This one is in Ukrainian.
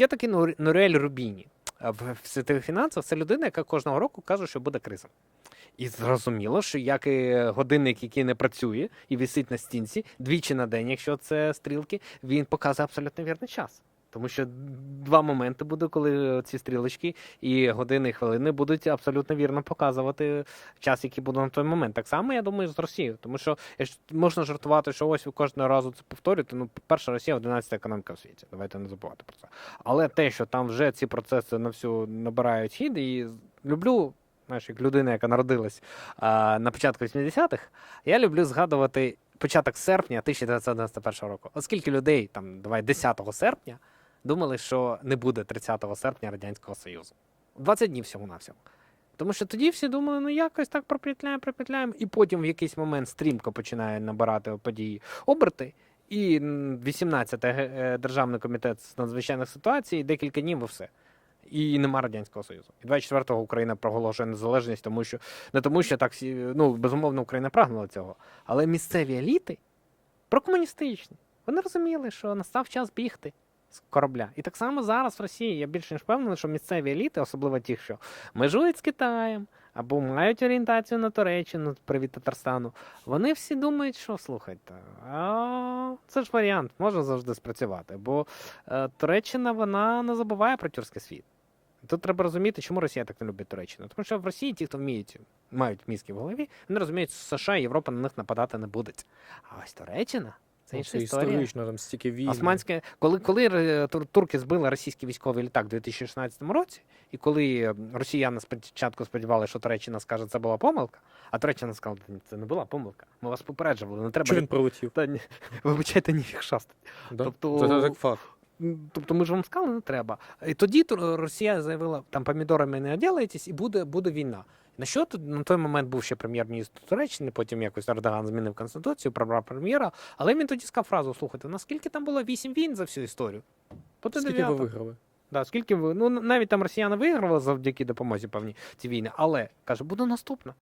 є такий Норель Рубіні в світових фінансах. Це людина, яка кожного року каже, що буде криза. І зрозуміло, що як і годинник, який не працює і висить на стінці двічі на день, якщо це стрілки, він показує абсолютно вірний час. Тому що два моменти буде, коли ці стрілочки і години, і хвилини будуть абсолютно вірно показувати час, який буде на той момент. Так само я думаю з Росією, тому що можна жартувати, що ось ви кожного разу це повторюєте. Ну, перша Росія 11 економіка в світі. Давайте не забувати про це. Але те, що там вже ці процеси на всю набирають хід, і люблю. Знаєш, як людина, яка народилась а, на початку 80-х, я люблю згадувати початок серпня 1991 року. Оскільки людей там, давай 10 серпня думали, що не буде 30 серпня Радянського Союзу. 20 днів всього на всього. Тому що тоді всі думали, ну якось так пропетляємо, пропетляємо, і потім в якийсь момент стрімко починає набирати події оберти. І 18 е, Державний комітет з надзвичайних ситуацій, декілька днів і все. І нема Радянського Союзу. І 24-го Україна проголошує незалежність, тому що не тому, що так всі, ну, безумовно, Україна прагнула цього. Але місцеві еліти прокомуністичні. Вони розуміли, що настав час бігти з корабля. І так само зараз в Росії я більш ніж впевнений, що місцеві еліти, особливо ті, що межують з Китаєм або мають орієнтацію на Туреччину, привіт Татарстану, вони всі думають, що слухайте, а це ж варіант, може завжди спрацювати. Бо е, Туреччина вона не забуває про тюркський світ. Тут треба розуміти, чому Росія так не любить Туреччину. Тому що в Росії ті, хто вміють, мають мізки в голові, вони розуміють, що США і Європа на них нападати не будуть. А ось Туреччина це Ну, інша історія. історично, там стільки війн. Османське, коли, коли е, турки збили російський військовий літак у 2016 році, і коли е, росіяни спочатку сподівалися, що Туреччина скаже, це була помилка, а Туреччина сказала, «Ні, це не була помилка. Ми вас попереджували, не треба. Чого він пролетів? Та, ні, вибачайте, ніфіг шастать. Да? Тобто- Це як факт. Тобто ми ж вам сказали, не треба. І тоді Росія заявила, там помідорами не оділаєтесь, і буде, буде війна. На що тут на той момент був ще прем'єр-міністр Туреччини, потім якось Ердоган змінив конституцію, прибрав прем'єра. Але він тоді сказав фразу: слухайте, наскільки там було вісім війн за всю історію? Потім Скільки ви виграли? Да, скільки ви? Ну навіть там росіяни вигравали завдяки допомозі певні ці війни, але каже, буде наступна.